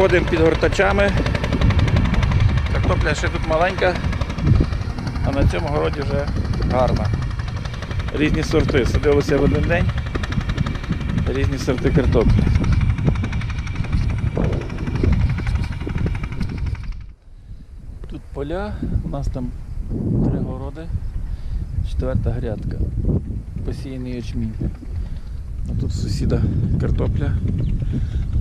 проходимо під гортачами. Картопля ще тут маленька, а на цьому городі вже гарна. Різні сорти. Садилося в один день. Різні сорти картоплі. Тут поля, у нас там три городи, четверта грядка. Посіяний ячмінь. А тут сусіда картопля.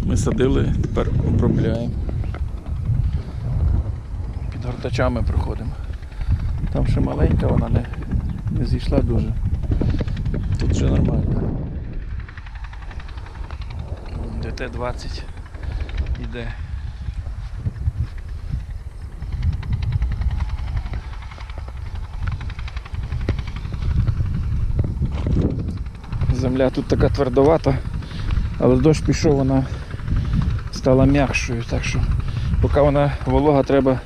Ми садили, тепер обробляємо. Під гортачами проходимо. Там ще маленька, вона не, не зійшла дуже. Тут вже нормально. ДТ-20 іде. Земля тут така твердовата, але дощ пішов, вона стала м'якшою, так що поки вона волога, треба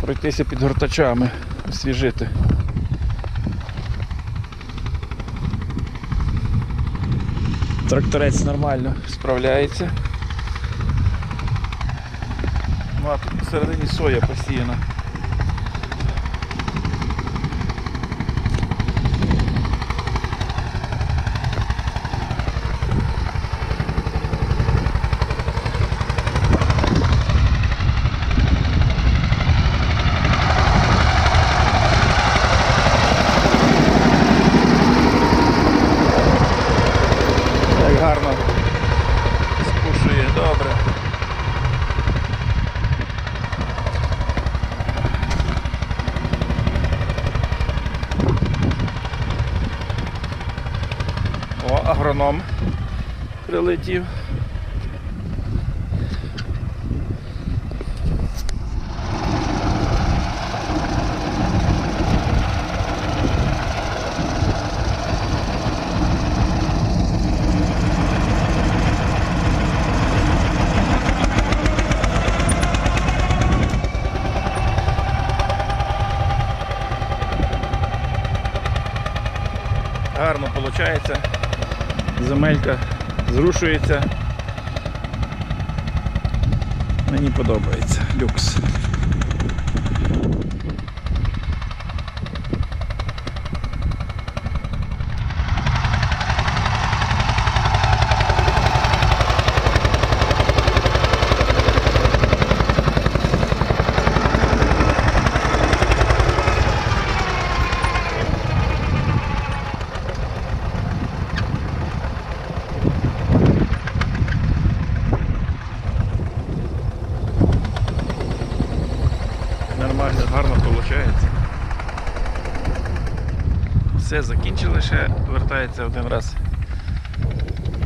пройтися під гортачами, освіжити. Тракторець нормально справляється. Ну а тут посередині соя посіяна. Агроном прилетів. Гарно виходить. Земелька зрушується. Мені подобається. Люкс. Нормально, гарно виходить. Все, закінчили ще, вертається один раз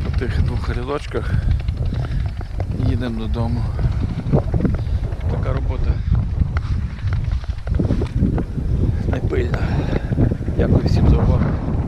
по тих двох рядочках. Їдемо додому. Така робота не пильна. Дякую всім за увагу.